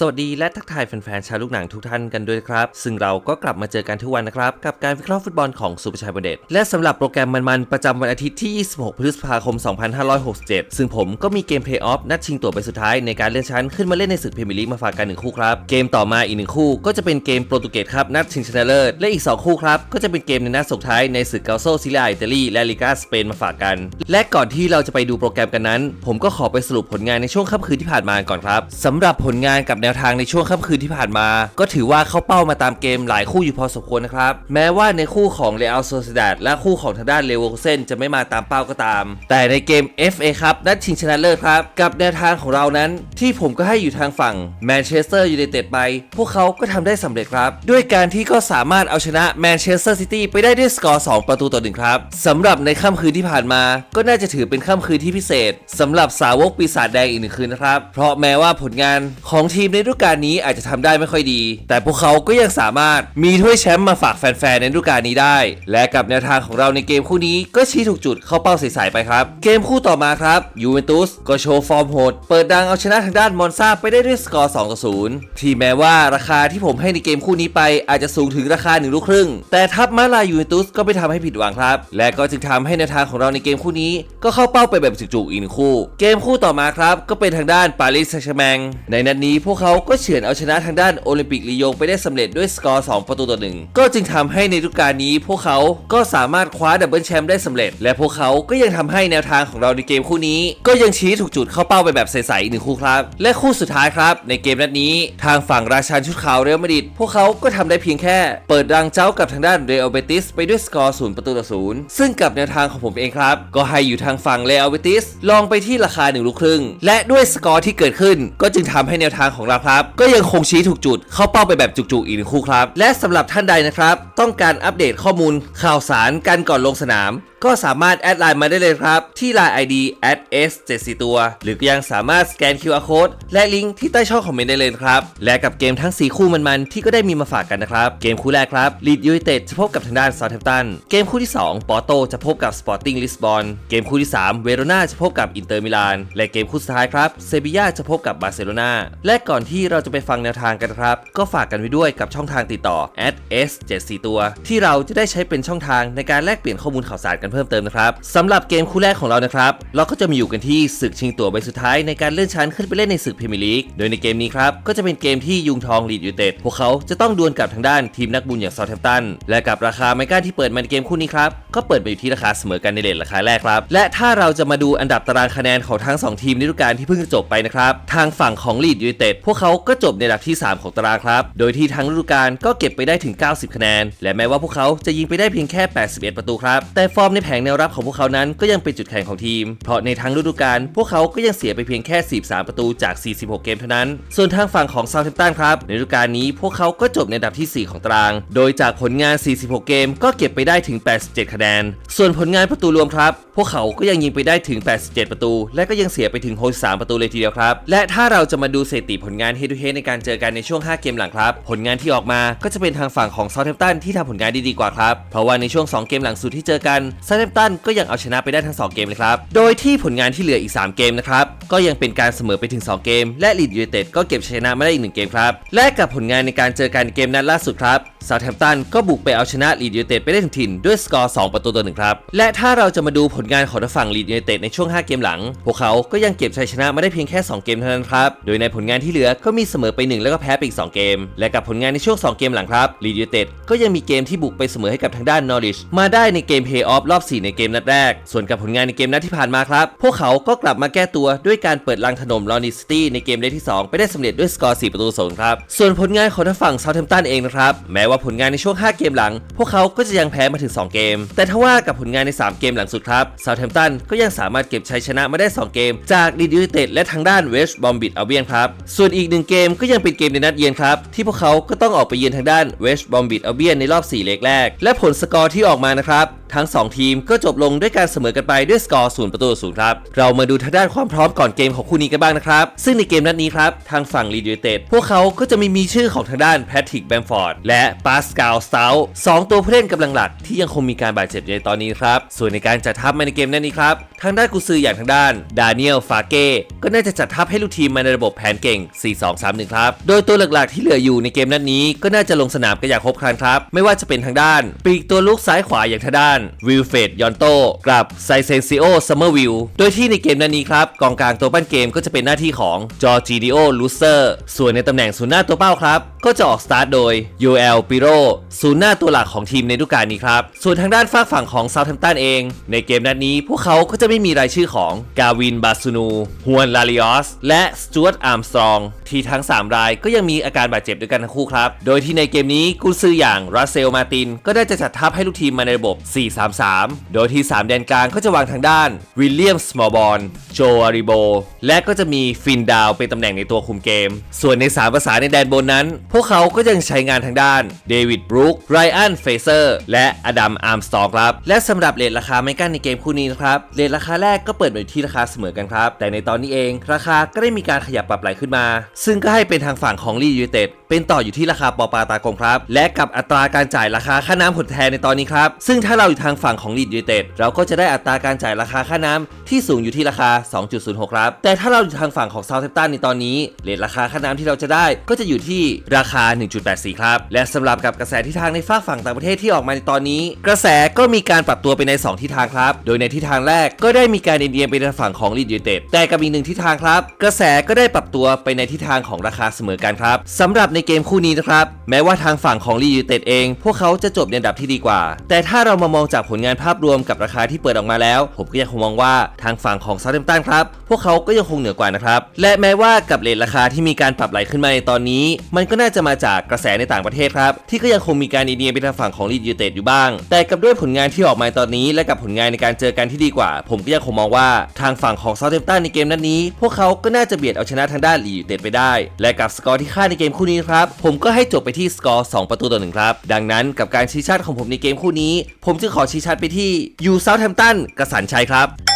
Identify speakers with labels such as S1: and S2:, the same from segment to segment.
S1: สวัสดีและทักทายแฟนๆชาวลูกหนังทุกท่านกันด้วยครับ ซึ่งเราก็กลับมาเจอกันทุกวันนะครับ กับการวิเคราะห์ฟุตบอลของสุภาชัยบนเดชและสำหรับโปรแกรมมันๆ ประจำวันอาทิตย์ที่ 26 พฤษภาคม 2567 ซึ่งผมก็มีเกมเพลย์ออฟนัดชิงตัวไปสุดท้ายในการเลื่อนชั้นขึ้นมาเล่นในศึกพรีเมียร์ลีกมาฝากกันหนึ่งคู่ครับ เกมต่อมาอีกหนึ่งคู่ก็จะเป็นเกมโปรตุเกสครับนัดชิงชนะเลิศและอีกสองคู่ครับก็จะเป็นเกมในนัดสุดท้ายในศึกเกาโซซิลีอาอิตาลีและลิกาสเปนมาฝากกัน และก่อนที่เราจะไปดูโปรแกรมกันนั้น ผมก็ขอไปสรุปผลงานในช่วงค่ำคืนที่ผ่านมาก่อนครับสำหรับผลงานกับนวทางในช่วงค่ำคืนที่ผ่านมา ก็ถือว่าเข้าเป้ามาตามเกมหลายคู่อยู่พอสมควรนะครับ แม้ว่าในคู่ของเรอัลโซซิดาดและคู่ของทางด้านเลเวอร์เซนจะไม่มาตามเป้าก็ตาม แต่ในเกม FA ครับนัดชิงชนะเลิศครับ กับแนวทางของเรานั้น ที่ผมก็ให้อยู่ทางฝั่งแมนเชสเตอร์ยูไนเต็ดไปพวกเขาก็ทำได้สำเร็จครับ ด้วยการที่ก็สามารถเอาชนะแมนเชสเตอร์ซิตี้ไปได้ด้วยสกอร์ 2 ประตูต่อหนึ่งครับสำหรับในค่ำคืนที่ผ่านมา ก็น่าจะถือเป็นค่ำคืนที่พิเศษสำหรับสาวกปีศาจแดงอีกหนึ่งคืนนะครับเพราะแม้ว่าผลงานของทีมในในฤดูกาลนี้อาจจะทำได้ไม่ค่อยดี แต่พวกเขาก็ยังสามารถมีถ้วยแชมป์มาฝากแฟนๆในฤดูกาลนี้ได้ และกับแนวทางของเราในเกมคู่นี้ก็ชี้ถูกจุดเข้าเป้าใสๆไปครับ เกมคู่ต่อมาครับยูเวนตุสก็โชว์ฟอร์มโหด เปิดดังเอาชนะทางด้านมอนซาไปได้ด้วยสกอร์2ต่อ0ที่แม้ว่าราคาที่ผมให้ในเกมคู่นี้ไปอาจจะสูงถึงราคา1ลูกครึ่ง แต่ทัพมาลายูเวนตุสก็ไม่ทำให้ผิดหวังครับ และก็จึงทำให้แนวทางของเราในเกมคู่นี้ ก็เข้าเป้าไปแบบจุกๆอีกหนึ่งคู่ เกมคู่ต่อมาครับก็เป็นทางด้านปารีสแซงต์แชร์แมงในนัดนี้พวกเขาขาก็เฉือนเอาชนะทางด้านโอลิมปิกลียงไปได้สำเร็จด้วยสกอร์ 2 ประตูต่อหนึ่งก็จึงทำให้ในฤดูกาลนี้ พวกเขาก็สามารถคว้าดับเบิลแชมป์ได้สำเร็จ และพวกเขาก็ยังทำให้แนวทางของเราในเกมคู่นี้ ก็ยังชี้ถูกจุดเข้าเป้าไปแบบใสๆอีกหนึ่งคู่ครับ และคู่สุดท้ายครับ ในเกมนัดนี้ ทางฝั่งราชันชุดขาวเรอัลมาดริดพวกเขาก็ทำได้เพียงแค่ เปิดรังเจ้ากับทางด้านเรอัลเบติสไปด้วยสกอร์ศูนย์ประตูต่อศูนย์ซึ่งกับแนวทางของผมเองครับ ก็ให้อยู่ทางฝั่งเรอัลเบติสลองไปที่ราคาหนึ่งลูกครึ่งและด้วยสกอร์ที่เกิดขึ้น ก็จึงทำให้แนวทางของเราครับ ก็ยังคงชี้ถูกจุด เข้าเป้าไปแบบจุกๆอีกหนึ่งคู่ครับ และสำหรับท่านใดนะครับ ต้องการอัปเดตข้อมูลข่าวสารกันก่อนลงสนาม ก็สามารถแอดไลน์มาได้เลยครับ ที่ Line ID s 7 4ตัว หรือยังสามารถสแกน QR Code และลิงก์ที่ใต้ช่องคอมเมนต์ได้เลยครับ และกับเกมทั้ง 4 คู่มันๆ ที่ก็ได้มีมาฝากกันนะครับ เกมคู่แรกครับลีดยูไนเต็ดจะพบกับทางด้านซา u ์แ m ม t ตันเกมคู่ที่ 2 ปอร์โตจะพบกับสปอร์ติ้งลิสบอนเกมคู่ที่ 3 เวโรนาจะพบกับอินเตอร์มิลานและเกมคู่สุดท้ายครับเซบียาจะพบกับบาร์เซโลนาและก่อนที่เราจะไปฟังแนวทางกันครับก็ฝากกันไว้ด้วยกับช่องทางติดต่อ s 7 4ตัว ที่เราจะได้ใช้เป็นช่องทางในการแลกเปลี่ยนข้อมูลข่าวสารกันเพิ่มเติมนะครับสำหรับเกมคู่แรกของเรานะครับ เราก็จะมาอยู่กันที่ศึกชิงตั๋วใบสุดท้ายในการเลื่อนชั้นขึ้นไปเล่นในศึกพรีเมียร์ลีก โดยในเกมนี้ครับก็จะเป็นเกมที่ยุงทองลีดยูเต็ดพวกเขาจะต้องดวลกับทางด้านทีมนักบุญอย่างซาแ m มตันและกับราคาไมก้าที่เปิดมาในเกมคู่นี้ครับก็เปิดมาอยู่ที่ราคาเสมอกันในเลทราคาแรกครับ และถ้าเราจะมาดูอันดับตารางคะแนนของทั้ง 2 ทีมในฤดูกาลที่เพิ่งจบไปนะครับทางฝั่งของลีดยูเต็ดพวกเขาก็จบในอันดับที่ 3 ของตารางครับ โดยที่ทั้งฤดูกาลก็เก็บไปได้ถึง 90 คะแนน และแม้ว่าพวกเขาจะยิงไปได้เพียงแค่ 81 ประตูครับแต่ฟอร์มในแผงแนวรับของพวกเขานั้นก็ยังเป็นจุดแข็งของทีม เพราะในทั้งฤดูกาลพวกเขาก็ยังเสียไปเพียงแค่ 43 ประตูจาก 46 เกมเท่านั้น ส่วนทางฝั่งของซา u ์แ m มตันครับ ในฤดูกาลนี้พวกเขาก็จบในอันดับที่ 4 ของตาราง โดยจากผลงาน 46 เกมก็เก็บไปได้ถึง 87 คะแนน ส่วนผลงานประตูรวมครับ พวกเขาก็ยังยิงไปได้ถึง 87 ประตู และก็ยังเสียไปถึง 63 ประตูเลยทีเดียวครับ และถ้าเราจะมาดูสถิติผลงาน head to head ในการเจอกันในช่วง 5 เกมหลังครับ ผลงานที่ออกมาก็จะเป็นทางฝั่งของซา u ์แ m มตันที่ทำผลงานดีๆกว่าครับ เพราะว่าในช่วง 2 เกมหลังสุดที่เจอกันซา u ์แมตันก็ยังเอาชนะไปได้ทั้ง 2 เกมเลยครับ โดยที่ผลงานที่เหลืออีก 3 เกมนะครับ ก็ยังเป็นการเสมอไปถึง 2 เกม และลีดยูไนเต็ดก็เก็บชัยชนะมาได้อีก 1 เกมครับ และกับผลงานในการเจอกันเกมนัดล่าสุดครับ ซา u ์แ m ม t ตันก็บุกไปเอาชนะลีดยูเต็ดไปได้ถึงถิ่นด้วยสกอร์ 2 ประตูต่อหนึ่งครับ และถ้าเราจะมาดูผลงานของทางฝั่งลีดยูเต็ดในช่วง 5 เกมหลัง พวกเขาก็ยังเก็บชัยชนะมาได้เพียงแค่ 2 เกมเท่านั้นครับ โดยในผลงานที่เหลือก็มีเสมอไป 1 แล้วก็แพ้ไปอีก 2 เกม และกับผลงานในช่วง 2 เกมหลังครับลีดยูเต็ดก็ยังมีเกมที่บุกไปเสมอให้กับทางด้านนอริชมาได้ในเกมเพย์ออฟรอบ 4 ในเกมนัดแรก ส่วนกับผลงานในเกมนัดที่ผ่านมาครับ พวกเขาก็กลับมาแก้ตัวด้วยการเปิดลังถล่มลอนิสตี้ในเกมเลกที่ 2 ไปได้สำเร็จด้วยสกอร์4ประตูศูนย์ครับส่วนผลงานของทางฝั่งเซาท์แฮมป์ตันเองนะครับแม้ว่าผลงานในช่วง 5 เกมหลัง พวกเขาก็จะยังแพ้มาถึง 2 เกม แต่ทว่ากับผลงานใน 3 เกมหลังสุดครับเซาท์แฮมป์ตันก็ยังสามารถเก็บชัยชนะมาได้ 2 เกม จากลีดยูไนเต็ดและทางด้านเวสต์บอมบิดอัลเบียนครับ ส่วนอีกหนึ่งเกมก็ยังเป็นเกมในนัดเยือนครับ ที่พวกเขาก็ต้องออกไปเยือนทางด้านเวสต์บอมบิดอัลเบียนในรอบ 4 เล็กแรก และผลสกอร์ที่ออกมานะครับทั้ง 2 ทีมก็จบลงด้วยการเสมอกันไปด้วยสกอร์0ประตูต่อศูนย์ครับ เรามาดูทางด้านความพร้อมก่อนเกมของคู่นี้กันบ้างนะครับ ซึ่งในเกมนัดนี้ครับ ทางฝั่งลีดยูเต็ดพวกเขาก็จะมีมีชื่อของทางด้านแพทริกแบมฟอร์ดและปาสกาลสตาลสองตัวผู้เล่นกำลังหลักที่ยังคงมีการบาดเจ็บอยู่ในตอนนี้ครับ ส่วนในการจัดทัพมาในเกมนัดนี้ครับ ทางด้านกุซืออย่างทางด้านดานิเอลฟาเก้ก็น่าจะจัดทัพให้ลูกทีมมาในระบบแผนเก่ง 4-2-3-1 ครับ โดยตัวหลักๆที่เหลืออยู่ในเกมนัดนี้ก็น่าจะลงสนามกันอย่างครบครันครับ ไม่ว่าจะเป็นทางด้าน ปีกตัวลูกซ้ายขวาอย่างทางด้านวิลเฟดยอนโตกับไซเซนซิโอซัมเมอร์วิลโดยที่ในเกมนัดนี้ครับกองกลางตัวปั้นเกมก็จะเป็นหน้าที่ของจอร์จิดิโอลูเซอร์ส่วนในตำแหน่งศูนย์หน้าตัวเป้าครับ ก็จะออกสตาร์ทโดยยูเอลปิโรศูนย์หน้าตัวหลักของทีมในฤดูกาลนี้ครับ ส่วนทางด้านฝากฝั่งของเซาท์แฮมป์ตันเอง ในเกมนัดนี้พวกเขาก็จะไม่มีรายชื่อของกาวินบาซูนูฮวนลาลิออสและสจว r อาร์มสตรองที่ทั้ง 3 รายก็ยังมีอาการบาดเจ็บด้วยกันทั้งคู่ครับ โดยที่ในเกมนี้กุนซืออย่างรัสเซลมาติน ก็ได้จะจัดทัพให้ลูกทีมมาในระบบ 4-3-3 โดยที่ 3 แดนกลางก็จะวางทางด้านวิลเลียมสมอลบอลโจอาริโบและก็จะมีฟินดาวเป็นตำแหน่งในตัวคุมเกม ส่วนใน3ภาษาในแดนบนนั้น พวกเขาก็ยังใช้งานทางด้าน เดวิดบรูคไรอันเฟเซอร์และอดัมอาร์มสตองครับ และสำหรับเลทราคาไม่กั้นในเกมคู่นี้นะครับเลทราคาแรกก็เปิดอยู่ที่ราคาเสมอกันครับ แต่ในตอนนี้เองราคาก็ได้มีการขยับปรับไหลขึ้นมา ซึ่งก็ให้เป็นทางฝั่งของลียูเต็ดเป็นต่ออยู่ที่ราคาปอปาตากลมครับ และกับอัตราการจ่ายราคาค่าน้ำผลแทนในตอนนี้ครับ ซึ่งถ้าเราอยู่ทางฝั่งของลีดยูเต็ดเราก็จะได้อัตราการจ่ายราคาค่าน้ำที่สูงอยู่ที่ราคา 2.06 ครับ แต่ถ้าเราอยู่ทางฝั่งของเซาท์แฮมป์ตันในตอนนี้เลทราคาค่าน้ำที่เราจะได้ก็จะอยู่ที่ราคา 1.84 ครับ และสำหรับกับกระแสทิศทางในฝากฝั่งต่างประเทศที่ออกมาในตอนนี้ กระแสก็มีการปรับตัวไปใน 2 ทิศทางครับ โดยในทิศทางแรกก็ได้มีการเอียงไปทางฝั่งของลีดยูเต็ดแต่กับอีกหนึ่งทิศทางครับ กระแสก็ได้ปรับตัวไปในทิศทางของราคาเสมอกันครับสำหรับในเกมคู่นี้นะครับแม้ว่าทางฝั่งของลีดยูเต็ดเอง พวกเขาจะจบในอันดับที่ดีกว่า แต่ถ้าเรามามองจากผลงานภาพรวมกับราคาที่เปิดออกมาแล้ว ผมก็ยังคงมองว่าทางฝั่งของซาท์แฮมตันครับพวกเขาก็ยังคงเหนือกว่านะครับและแม้ว่ากับเลทราคาที่มีการปรับไหลขึ้นมาในตอนนี้ มันก็น่าจะมาจากกระแสในต่างประเทศครับที่ก็ยังคงมีการอีเดียไปทางฝั่งของลีดยูเต็ดอยู่บ้าง แต่กับด้วยผลงานที่ออกมาตอนนี้ และกับผลงานในการเจอกันที่ดีกว่า ผมก็ยังคงมองว่าทางฝั่งของเซาท์แฮมป์ตันในเกมนัดนี้ พวกเขาก็น่าจะเบียดเอาชนะทางด้านลีดยูเต็ดไปได้ และกับสกอร์ที่คาดในเกมคู่นี้ครับผมก็ให้จบไปที่สกอร์2ประตูต่อหนึ่งครับดังนั้นกับการชี้ชัดของผมในเกมคู่นี้ ผมจึงขอชี้ชัดไปที่ยูเซาท์แฮมป์ตันกระสันชัยครับ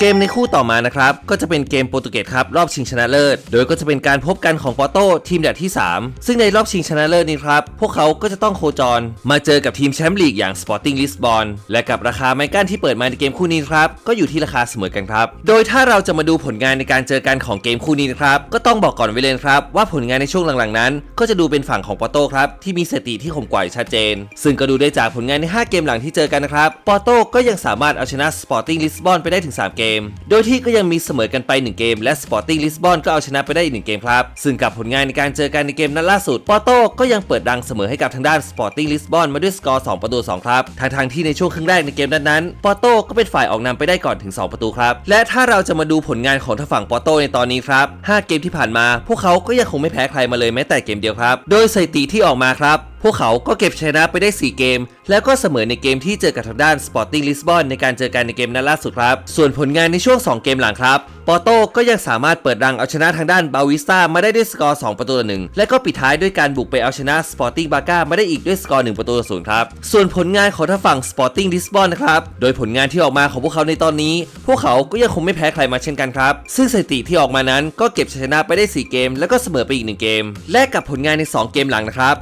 S1: เกมในคู่ต่อมานะครับ ก็จะเป็นเกมโปรตุเกสครับ รอบชิงชนะเลิศ โดยก็จะเป็นการพบกันของปอโต้ทีมอันดับที่ 3 ซึ่งในรอบชิงชนะเลิศนี้ครับ พวกเขาก็จะต้องโคจร มาเจอกับทีมแชมป์ลีกอย่าง Sporting Lisbon และกับราคาไมกั้นที่เปิดมาในเกมคู่นี้ครับ ก็อยู่ที่ราคาเสมอกันครับ โดยถ้าเราจะมาดูผลงานในการเจอกันของเกมคู่นี้นะครับ ก็ต้องบอกก่อนไว้เลยนครับว่าผลงานในช่วงหลังๆนั้น ก็จะดูเป็นฝั่งของปอโต้ครับที่มีสถิติที่ข่มกว่าชัดเจน ซึ่งก็ดูได้จากผลงานใน 5 เกมหลังที่เจอกันนะครับปอโตก็ยังสามารถเอาชนะ Sporting Lisbon ไปได้ถึง3เกม โดยที่ก็ยังมีเสมอกันไป 1 เกม และ Sporting Lisbon ก็เอาชนะไปได้อีก1เกมครับ ซึ่งกับผลงานในการเจอกันในเกมนัดล่าสุดปอโต้ก็ยังเปิดดังเสมอให้กับทางด้าน Sporting Lisbon มาด้วยสกอร์2ประตู2ครับทางทางที่ในช่วงครึ่งแรกในเกมนั้นๆปอโต้ก็เป็นฝ่ายออกนำไปได้ก่อนถึง 2 ประตูครับและถ้าเราจะมาดูผลงานของทางฝั่งปอโต้ในตอนนี้ครับ5เกมที่ผ่านมา พวกเขาก็ยังคงไม่แพ้ใครมาเลยแม้แต่เกมเดียวครับ โดยสถิติที่ออกมาครับ วกเขาก็เก็บชนะไปได้ 4 เกม แล้วก็เสมอในเกมที่เจอกับทางด้าน Sporting Lisbon ในการเจอกันในเกมนัดล่าสุดครับ ส่วนผลงานในช่วง 2 เกมหลังครับปอโต้ก็ยังสามารถเปิดรังเอาชนะทางด้านบาวิสตามาได้ด้วยสกอร์ 2 ประตูต่อหนึ่งและก็ปิดท้ายด้วยการบุกไปเอาชนะ Sporting b a g a มาได้อีกด้วยสกอร์ 1 ประตูต่อศูนย์ครับ ส่วนผลงานของทางฝั่ง Sporting Lisbon นนะครับ โดยผลงานที่ออกมาของพวกเขาในตอนนี้ พวกเขาก็ยังคงไม่แพ้ใครมาเช่นกันครับ ซึ่งสถิติที่ออกมานั้นก็เก็บชนะไปได้ 4 เกม แล้วก็เสมอไปอีก 1 เกม และกับผลงานใน 2 เกมหลังนะครับ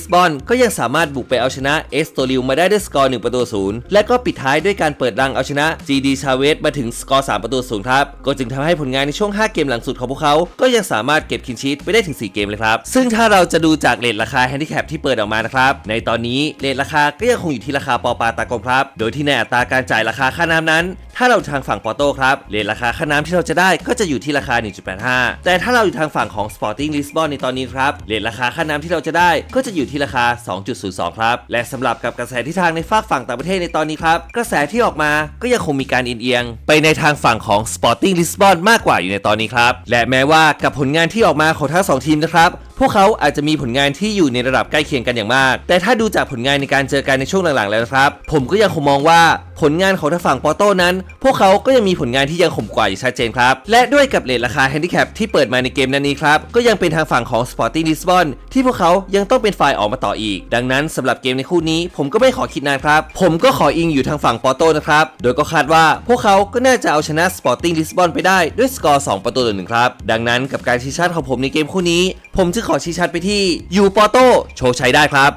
S1: Sporting Lisbon ก็ยังสามารถบุกไปเอาชนะเอสโตริวมาได้ด้วยสกอร์1ประตูศูนย์และก็ปิดท้ายด้วยการเปิดรังเอาชนะ GD c h a v e z มาถึงสกอร์3ประตูศูนย์ครับก็จึงทำให้ผลงานในช่วง 5 เกมหลังสุดของพวกเขา ก็ยังสามารถเก็บคินชีตไปได้ถึง 4 เกมเลยครับ ซึ่งถ้าเราจะดูจากเลทราคาแฮนดิแคปที่เปิดออกมานะครับในตอนนี้เลทราคาก็ยังคงอยู่ที่ราคาปอปาตากลมครับ โดยที่ในอัตราการจ่ายราคาค่าน้ำนั้น ถ้าเราทางฝั่งปอโตครับเลทราคาค่าน้ำที่เราจะได้ก็จะอยู่ที่ราคา 1.85 แต่ถ้าเราอยู่ทางฝั่งของ Sporting Lisbon ในตอนนี้ครับเลทราคาค่าน้ำที่เราจะได้ก็จะอยู่ที่ราคา 2.02 ครับ และสำหรับกับกระแสที่ทางในฝากฝั่งต่างประเทศในตอนนี้ครับ กระแสที่ออกมาก็ยังคงมีการเอียง ไปในทางฝั่งของ Sporting Lisbon มากกว่าอยู่ในตอนนี้ครับ และแม้ว่ากับผลงานที่ออกมาของทั้งสองทีมนะครับ พวกเขาอาจจะมีผลงานที่อยู่ในระดับใกล้เคียงกันอย่างมาก แต่ถ้าดูจากผลงานในการเจอกันในช่วงหลังๆแล้วนะครับ ผมก็ยังคงมองว่าผลงานของทางฝั่งปอโต้นั้น พวกเขาก็ยังมีผลงานที่ยังข่มกว่าอย่างชัดเจนครับ และด้วยกับเลทราคาแฮนดิแคปที่เปิดมาในเกมนั้นนี้ครับ ก็ยังเป็นทางฝั่งของ Sporting Lisbon ที่พวกเขายังต้องเป็นฝ่ายออกมาต่ออีก ดังนั้นสำหรับเกมในคู่นี้ ผมก็ไม่ขอคิดนานครับ ผมก็ขออิงอยู่ทางฝั่งปอโต้นะครับ โดยก็คาดว่าพวกเขาก็น่าจะเอาชนะ Sporting Lisbon ไปได้ด้วยสกอร์ 2 ประตูต่อหนึ่งครับ ดังนั้นกับการชี้ชัดของผมในเกมคู่นี้ ผมจึงขขอชี้ชัดไปที่ยูปอโตโชว์ชัยได้ครับ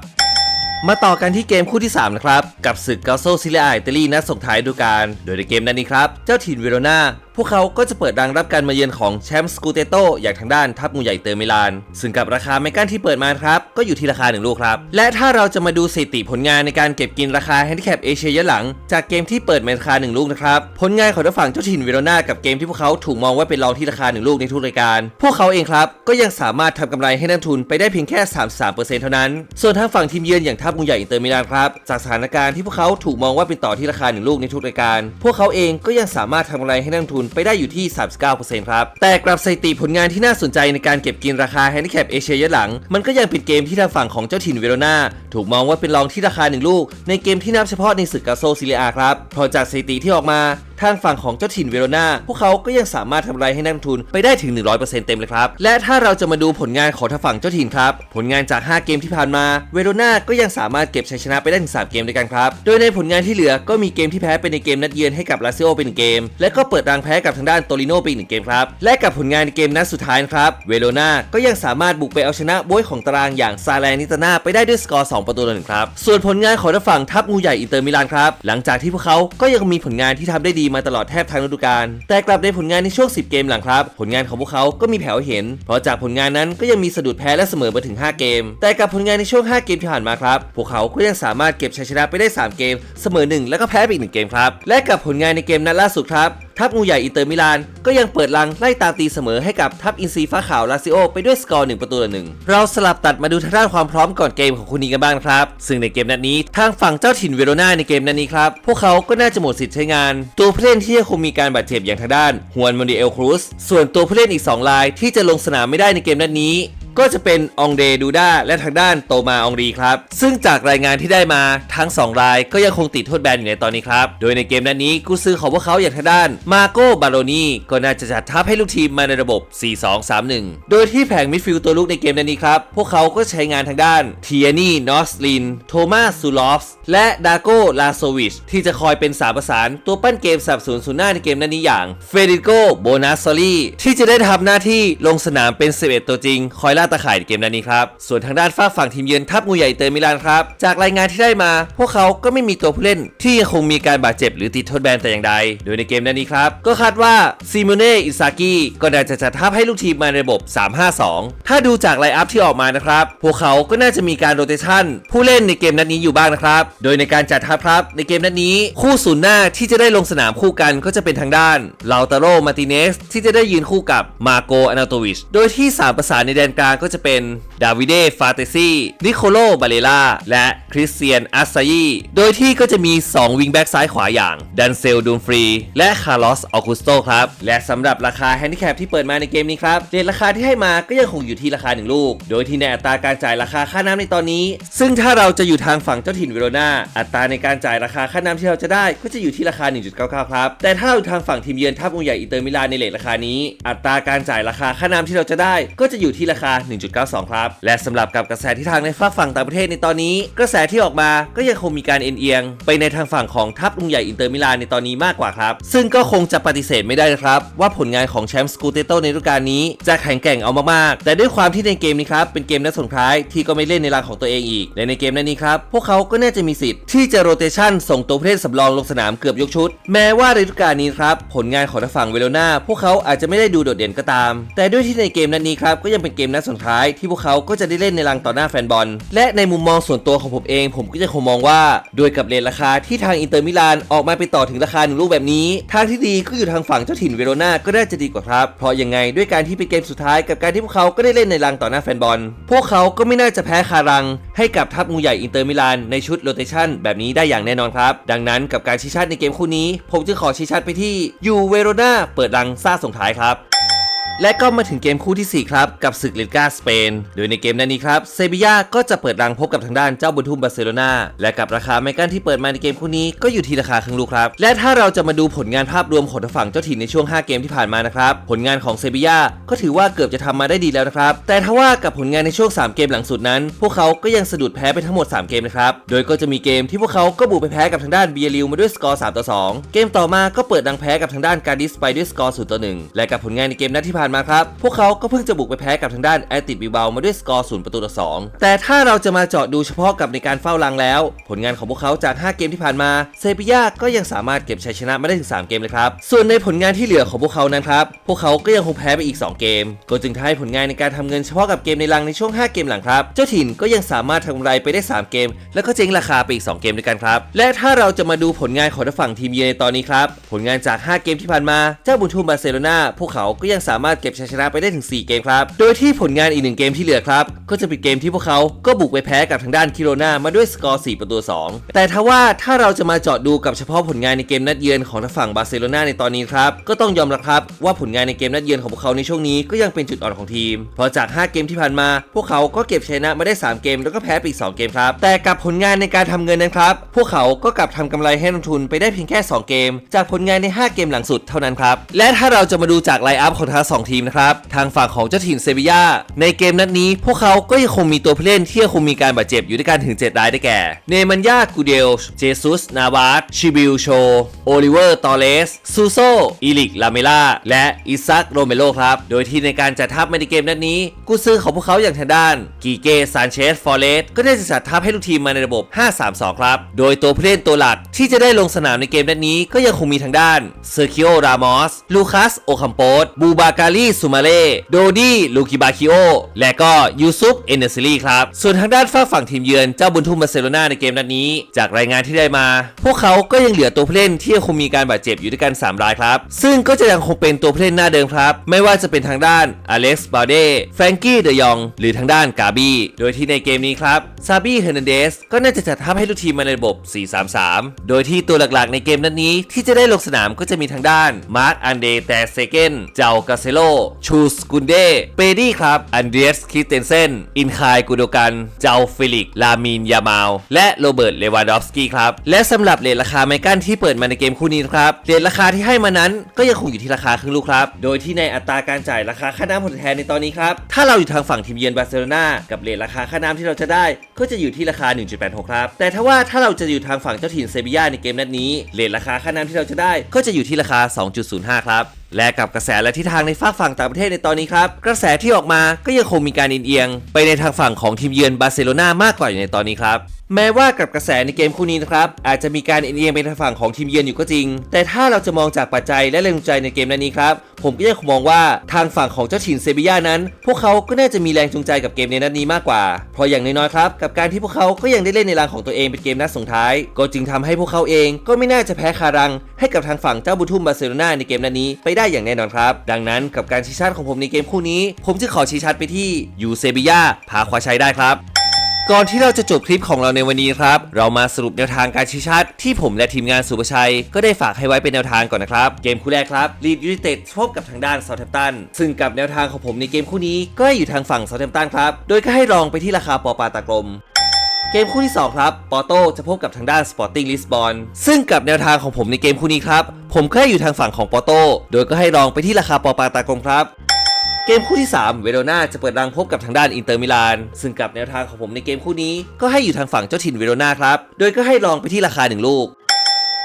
S1: มาต่อกันที่เกมคู่ที่ 3 นะครับ กับศึกเกาโซซิเลียอิตาลีนัดส่งท้ายดูการ โดยในเกมนั้นนี้ครับ เจ้าถิ่นเวโรนาพวกเขาก็จะเปิดรังรับการมาเยือนของแชมป์สกูเตโตอย่างทางด้านทัพงูใหญ่เตอร์มิลาน ซึ่งกับราคาไมกันที่เปิดมาครับ ก็อยู่ที่ราคา 1 ลูกครับ และถ้าเราจะมาดูสถิติผลงานในการเก็บกินราคาแฮนดิแคปเอเชียย้อนหลัง จากเกมที่เปิดมาราคา 1 ลูกนะครับ ผลงานของทางฝั่งเจ้าถิ่นเวโรนากับเกมที่พวกเขาถูกมองว่าเป็นรองที่ราคา 1 ลูกในทุกรายการ พวกเขาเองครับก็ยังสามารถทำกำไรให้นักทุนไปได้เพียงแค่ 33%เท่านั้น ส่วนทางฝั่งทีมเยือนอย่างทัพงูใหญ่เตอร์มิลานครับจากสถานการณ์ที่พวกเขาถูกมองว่าเป็นต่อที่ราคา 1 ลูกในทุกรายการ พวกเขาเองก็ยังสามารถทำกำไรให้นักทุนไปได้อยู่ที่ 39%ครับ แต่กลับสถิติผลงานที่น่าสนใจในการเก็บกินราคาแฮนดิแคปเอเชียยะหลัง มันก็ยังเป็นเกมที่ทางฝั่งของเจ้าถิ่นเวโรนาถูกมองว่าเป็นรองที่ราคา 1 ลูก ในเกมที่นับเฉพาะในศึกกาโซซิเลียครับเพราะจากสถิติที่ออกมา ทางฝั่งของเจ้าถิ่นเวโรนาพวกเขาก็ยังสามารถทำไรให้นักทุนไปได้ถึง 100%เต็มเลยครับ และถ้าเราจะมาดูผลงานของทางฝั่งเจ้าถิ่นครับ ผลงานจาก 5 เกมที่ผ่านมา เวโรนาก็ยังสามารถเก็บชัยชนะไปได้ถึง 3 เกมด้วยกันครับ โดยในผลงานที่เหลือก็มีเกมที่แพ้ไปในเกมนัดเยือนให้กับลาซิโอเป็นเกม และก็เปิดรังแพ้กับทางด้านโตริโนไปอีกหนึ่งเกมครับ และกับผลงานในเกมนัดสุดท้ายครับ เวโรนาก็ยังสามารถบุกไปเอาชนะบวยของตารางอย่างซาแลนิตานาไปได้ด้วยสกอร์ 2 ประตูต่อหนึ่งครับ ส่วนผลงานของทางฝั่งทัพงูใหญ่อินเตอร์มิลานครับ หลังจากที่พวกเขาก็ยังมีผลงานที่ทำได้ดีมาตลอดแทบทั้งฤดูกาลแต่กลับในผลงานในช่วง 10 เกมหลังครับ ผลงานของพวกเขาก็มีแผ่วเห็น เพราะจากผลงานนั้นก็ยังมีสะดุดแพ้และเสมอมาถึง 5 เกม แต่กับผลงานในช่วง 5 เกมที่ผ่านมาครับ พวกเขาก็ยังสามารถเก็บชัยชนะไปได้ 3 เกม เสมอ 1 แล้วก็แพ้ไปอีกหนึ่งเกมครับ และกับผลงานในเกมนัดล่าสุดครับทัพงูใหญ่อินเตอร์มิลาน ก็ยังเปิดรังไล่ตามตีเสมอให้กับทัพอินซีฟ้าขาวลาซิโอไปด้วยสกอร์1ประตูต่อหนึ่งเราสลับตัดมาดูทางด้านความพร้อมก่อนเกมของคู่นี้กันบ้างครับ ซึ่งในเกมนัดนี้ทางฝั่งเจ้าถิ่นเวโรนาในเกมนัดนี้ครับ พวกเขาก็น่าจะหมดสิทธิ์ใช้งาน ตัวผู้เล่นที่ยังคงมีการบาดเจ็บอย่างทางด้านฮวนมอนดิเอลครูสส่วนตัวผู้เล่นอีก 2 รายที่จะลงสนามไม่ได้ในเกมนัดนี้ ก็จะเป็นองเดดูด้าและทางด้านโตมาองรีครับ ซึ่งจากรายงานที่ได้มาทั้ง 2 รายก็ยังคงติดโทษแบนอยู่ในตอนนี้ครับ โดยในเกมนัดนนี้กุญซือของพวกเขาอย่างทางด้านมาโกบาโลนีก็น่าจะจัดทัพให้ลูกทีมมาในระบบ 4-2-3-1 โดยที่แผงมิดฟิลด์ตัวลุกในเกมนัดนนี้ครับ พวกเขาก็ใช้งานทางด้านเทียนี่นอสลินโทมัสซูลอฟส์และดาโกลาโซวิชที่จะคอยเป็นสามประสานตัวปั้นเกมสับสนศูนย์หน้าในเกมนัดนนี้อย่างเฟเดริโกโบนาสซอลีที่จะได้ทำหน้าที่ลงสนามเป็น11ตัวจริงคอยล่าตะข่ายในเกมนัดนี้ครับ ส่วนทางด้านฝ้าฝั่งทีมเยือนทัพงูใหญ่เตอร์มิลานครับ จากรายงานที่ได้มา พวกเขาก็ไม่มีตัวผู้เล่นที่ยังคงมีการบาดเจ็บหรือติดโทษแบนแต่อย่างใด โดยในเกมนัดนี้ครับ ก็คาดว่าซิโมเน่อิซากิก็น่าจะจัดทัพให้ลูกทีมมาในระบบ 3-5-2 ถ้าดูจากไลน์อัพที่ออกมานะครับ พวกเขาก็น่าจะมีการโรเตชันผู้เล่นในเกมนัดนี้อยู่บ้างนะครับ โดยในการจัดทัพครับในเกมนัดนี้คู่ศูนย์หน้าที่จะได้ลงสนามคู่กันก็จะเป็นทางด้านลาวตาโรมาติเนสที่จะได้ยืนคู่กับมาโกอนาโตวิชโดยที่3ประสานในแดนกลางก็จะเป็นดาวิเดฟาเตซีนิโคโลบาเลล่าและคริสเตียนอัสซายีโดยที่ก็จะมี 2 วิงแบ็กซ้ายขวาอย่างดันเซลดูมฟรี และคาร์ลอสออกุสโตครับ และสำหรับราคาแฮนดิแคปที่เปิดมาในเกมนี้ครับเรทราคาที่ให้มาก็ยังคงอยู่ที่ราคา 1 ลูก โดยที่ในอัตราการจ่ายราคาค่าน้ำในตอนนี้ ซึ่งถ้าเราจะอยู่ทางฝั่งเจ้าถิ่นเวโรนาอัตราในการจ่ายราคาค่าน้ำที่เราจะได้ก็จะอยู่ที่ราคา 1.99 ครับ แต่ถ้าเราอยู่ทางฝั่งทีมเยือนทัพองใหญ่อินเตอร์มิลานในเลทราคานี้ อัตราการจ่ายราคาค่าน้ำที่เราจะได้ก็จะอยู่ที่ราคา1.92 ครับ และสำหรับกับกระแสที่ทางในฝั่งฝั่งต่างประเทศในตอนนี้ กระแสที่ออกมาก็ยังคงมีการเอ็นเอียง ไปในทางฝั่งของทัพองใหญ่อินเตอร์มิลานในตอนนี้มากกว่าครับ ซึ่งก็คงจะปฏิเสธไม่ได้ครับ ว่าผลงานของแชมป์สกูเตโตในฤดูกาลนี้จะแข็งแกร่งเอามากๆ แต่ด้วยความที่ในเกมนี้ครับเป็นเกมนัดส่งท้ายที่ก็ไม่เล่นในรางของตัวเองอีกและในเกมนั้นนี้ครับพวกเขาก็น่าจะมีสิทธิ์ที่จะโรเตชันส่งตัวผู้เล่นสำรองลงสนามเกือบยกชุด แม้ว่าในฤดูกาลนี้ครับผลงานของทางฝั่งเวโรนาพวกเขาอาจจะไม่ได้ดูโดดเด่นก็ตาม แต่ด้วยที่ในเกมนั้นนี้ครับก็ยังเป็นเกมนัดสุดท้ายที่พวกเขาก็จะได้เล่นในรังต่อหน้าแฟนบอล และในมุมมองส่วนตัวของผมเอง ผมก็จะคงมองว่าด้วยกับเลทราคาที่ทางอินเตอร์มิลานออกมาไปต่อถึงราคาหนึ่งลูกแบบนี้ ทางที่ดีก็อยู่ทางฝั่งเจ้าถิ่นเวโรนาก็น่าจะดีกว่าครับ เพราะยังไงด้วยการที่เป็นเกมสุดท้ายกับการที่พวกเขาก็ได้เล่นในรังต่อหน้าแฟนบอล พวกเขาก็ไม่น่าจะแพ้คารัง ให้กับทัพงูใหญ่อินเตอร์มิลานในชุดโรเตชันแบบนี้ได้อย่างแน่นอนครับ ดังนั้นกับการชี้ชัดในเกมคู่นี้ ผมจึงขอชี้ชัดไปที่ยูเวโรนาเปิดรังซ่าส่งท้ายครับ และก็มาถึงเกมคู่ทีสี่ 4 ครับ กับศึกลิกาสเปน โดยในเกมนั้นนี้ครับเซบียาก็จะเปิดรังพบกับทางด้านเจ้าบุญทุ่มบาร์เซโลนาและกับราคาไมกันที่เปิดมาในเกมคู่นี้ก็อยู่ที่ราคาครึ่งลูกครับ และถ้าเราจะมาดูผลงานภาพรวมของทางฝั่งเจ้าถิ่นในช่วง 5 เกมที่ผ่านมานะครับผลงานของเซบียาก็ถือว่าเกือบจะทำมาได้ดีแล้วนะครับแต่ถ้าว่ากับผลงานในช่วง 3 เกมหลังสุดนั้น พวกเขาก็ยังสะดุดแพ้ไปทั้งหมด 3 เกมนะครับโดยก็จะมีเกมที่พวกเขาก็บุกไปแพ้กับทางด้านเบียริวมาด้วยสกอร์3ต่อ2เกมต่อมาก็เปิดดังแพ้กับทางด้านการดิสไปด้วยสกอร์0ต่อ1และกับผลงานในเกมนัดที่ผ่านมาครับ พวกเขาก็เพิ่งจะบุกไปแพ้กับทางด้านแอตติบิเบามาด้วยสกอร์0ประตูต่อ2แต่ถ้าเราจะมาเจาะดูเฉพาะกับในการเฝ้ารังแล้ว ผลงานของพวกเขาจาก 5 เกมที่ผ่านมาเซบียาก็ยังสามารถเก็บชัยชนะมาได้ถึง 3 เกมเลยครับ ส่วนในผลงานที่เหลือของพวกเขานั้นครับพวกเขาก็ยังคงแพ้ไปอีก 2 เกม ก็จึงทำให้ผลงานในการทำเงินเฉพาะกับเกมในรังในช่วง 5 เกมหลังครับเจ้าถิ่นก็ยังสามารถทำกำไรไปได้ 3 เกม แล้วก็เจ๊งราคาไปอีก 2 เกมด้วยกันครับและถ้าเราจะมาดูผลงานของทางฝั่งทีมเยือนในตอนนี้ครับผลงานจาก 5 เกมที่ผ่านมาเจ้าบุญทุ่มบาร์เซโลนาพวกเขาก็ยังสามารถเก็บชัยชนะไปได้ถึง 4 เกมครับ โดยที่ผลงานอีกหนึ่งเกมที่เหลือครับ ก็จะเป็นเกมที่พวกเขาก็บุกไปแพ้กับทางด้านคิโรนามาด้วยสกอร์ 4 ประตู 2 แต่ถ้าว่าถ้าเราจะมาเจาะดูกับเฉพาะผลงานในเกมนัดเยือนของทางฝั่งบาร์เซโลนาในตอนนี้ครับ ก็ต้องยอมรับครับว่าผลงานในเกมนัดเยือนของพวกเขาในช่วงนี้ก็ยังเป็นจุดอ่อนของทีม เพราะจาก 5 เกมที่ผ่านมา พวกเขาก็เก็บชัยชนะมาได้ 3 เกม แล้วก็แพ้ไปอีก2เกมครับ แต่กับผลงานในการทำเงินนั้นครับ พวกเขาก็กลับทำกำไรให้นักทุนไปได้เพียงแค่ 2 เกม จากผลงานใน 5 เกมหลังสุดเท่านั้นครับ และถ้าเราจะมาดูจากไลน์อัพของทั้งสองทีมนะครับ ทางฝั่งของเจ้าถิ่นเซบียาในเกมนัดนี้ พวกเขาก็ยังคงมีตัวผู้เล่นที่ยังคงมีการบาดเจ็บอยู่ด้วยกันถึง 7 รายได้แก่ เนมันยากูเดล เจซุส นาวาสชิบิลโช โอลิเวอร์ ตอเลส ซูโซอีลิก ลาเมล่า และอิซัก โรเมโลครับ โดยที่ในการจัดทัพในเกมนัดนี้ กูซื้อของพวกเขาอย่างทางด้าน กีเก ซานเชส ฟอเรส ก็ได้จัดทัพให้ลูกทีมมาในระบบ 5-3-2 ครับ โดยตัวผู้เล่นตัวหลักที่จะได้ลงสนามในเกมนัดนี้ก็ยังคงมีทางด้านเซอร์คิโอ รามอส ลูคัส โอคัมโปสบูบาการีซูมาเล่โดดี้ลูกิบาคิโอและก็ยูซุปเอเนซิลีครับ ส่วนทางด้านฝ้าฝั่งทีมเยือนเจ้าบุญทุ่มบาร์เซโลนาในเกมนัดนี้ จากรายงานที่ได้มา พวกเขาก็ยังเหลือตัวผู้เล่นที่ยังคงมีการบาดเจ็บอยู่ด้วยกัน 3 รายครับ ซึ่งก็จะยังคงเป็นตัวผู้เล่นหน้าเดิมครับ ไม่ว่าจะเป็นทางด้านอเล็กซ์บาเดแฟรงกี้เดยอง หรือทางด้านกาบีโดยที่ในเกมนี้ครับซาบีเฮอร์นันเดสก็น่าจะจัดทัพให้ลูกทีมมาในระบบ 4-3-3 โดยที่ตัวหลักๆในเกมนัดนี้ที่จะได้ลงสนามก็จะมีทางด้านมาร์คอันเดแต่เซเกนเจ้ากาเซโลชูสกุนเดเปดี้ครับ อันเดรียสคิสเตนเซน อินคายกูโดกันเจ้าฟิลิก ลามีน ยามาวและโรเบิร์ต เลวานดอฟสกี้ครับ และสำหรับเลทราคาไมกันที่เปิดมาในเกมคู่นี้ครับเลทราคาที่ให้มานั้นก็ยังคงอยู่ที่ราคาครึ่งลูกครับ โดยที่ในอัตราการจ่ายราคาค่าน้ำผลแทนในตอนนี้ครับ ถ้าเราอยู่ทางฝั่งทีมเยือนบาร์เซโลนากับเลทราคาค่าน้ำที่เราจะได้ ก็จะอยู่ที่ราคา 1.86 ครับ แต่ถ้าว่าถ้าเราจะอยู่ทางฝั่งเจ้าถิ่นเซบียาในเกมนัดนี้เลทราคาค่าน้ำที่เราจะได้ก็จะอยู่ที่ราคา 2.05 ครับ และกับกระแสและทิศทางในฝากฝั่งต่างประเทศในตอนนี้ครับ กระแสที่ออกมาก็ยังคงมีการเอียงไปในทางฝั่งของทีมเยือนบาร์เซโลนามากกว่าอยู่ในตอนนี้ครับแม้ว่ากับกระแสในเกมคู่นี้นะครับ อาจจะมีการเอียงไปทางฝั่งของทีมเยือนอยู่ก็จริง แต่ถ้าเราจะมองจากปัจจัยและแรงจูงใจในเกมนัดนี้ครับ ผมก็ยังมองว่าทางฝั่งของเจ้าถิ่นเซบียานั้น พวกเขาก็น่าจะมีแรงจูงใจกับเกมในนัดนี้มากกว่า เพราะอย่างน้อยๆครับ กับการที่พวกเขาก็ยังได้เล่นในรังของตัวเองเป็นเกมนัดส่งท้าย ก็จึงทำให้พวกเขาเองก็ไม่น่าจะแพ้คารัง ให้กับทางฝั่งเจ้าบุทุมบาร์เซโลนาในเกมนัดนี้ไปได้อย่างแน่นอนครับ ดังนั้นกับการชี้ชัดของผมในเกมคู่นี้ ผมจะขอชี้ชัดไปที่ยูเซบียาพาคว้าชัยได้ครับ ก่อนที่เราจะจบคลิปของเราในวันนี้ครับ เรามาสรุปแนวทางการชี้ชัด ที่ผมและทีมงานสุประชัย ก็ได้ฝากให้ไว้เป็นแนวทางก่อนนะครับ เกมคู่แรกครับลีดยู i นเต็ดพบกับทางด้านเซาท์แฮมป์ตันซึ่งกับแนวทางของผมในเกมคู่นี้ก็อยู่ทางฝั่งเซาท์แฮมป์ตันครับ โดยก็ให้ลองไปที่ราคาปอปาตากลมเกมคู่ที่ 2 ครับ ปอโต้จะพบกับทางด้าน Sporting Lisbon ซึ่งกับแนวทางของผมในเกมคู่นี้ครับ ผมก็อยู่ทางฝั่งของปอโต้โดยก็ให้ลองไปที่ราคาปอปาตากลมครับ เกมคู่ที่ 3 เวโรนาจะเปิดรังพบกับทางด้านอินเตอร์มิลาน ซึ่งกับแนวทางของผมในเกมคู่นี้ก็ให้อยู่ทางฝั่งเจ้าถิ่นเวโรนาครับ โดยก็ให้ลองไปที่ราคา 1 ลูก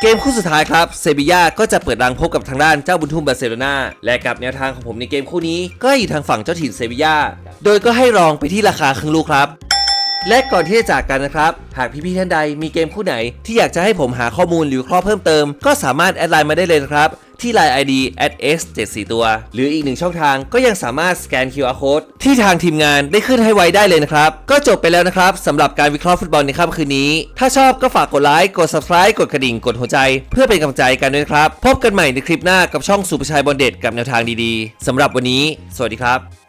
S1: เกมคู่สุดท้ายครับเซบียาก็จะเปิดรังพบกับทางด้านเจ้าบุญทุ่มบาร์เซโลนาและกับแนวทางของผมในเกมคู่นี้ก็ให้อยู่ทางฝั่งเจ้าถิ่นเซบียาโดยก็ให้ลองไปที่ราคาครึ่งลูกครับ และก่อนที่จะจากกันนะครับ หากพี่ๆท่านใดมีเกมคู่ไหน ที่อยากจะให้ผมหาข้อมูลหรือวิเคราะห์เพิ่มเติม ก็สามารถแอดไลน์มาได้เลยนะครับ ที่ Line ID s 7 4ตัว หรืออีกหนึ่งช่องทางก็ยังสามารถสแกน QR Code ที่ทางทีมงานได้ขึ้นให้ไว้ได้เลยนะครับ ก็จบไปแล้วนะครับสำหรับการวิเคราะห์ฟุตบอลในค่ำคืนนี้ ถ้าชอบก็ฝากกดไลค์กด Subscribe กดกระดิ่งกดหัวใจ เพื่อเป็นกำลังใจกันด้วยครับพบกันใหม่ในคลิปหน้ากับช่องสุภชัยบอลเด็ดกับแนวทางดีๆสำหรับวันนี้ สวัสดีครับ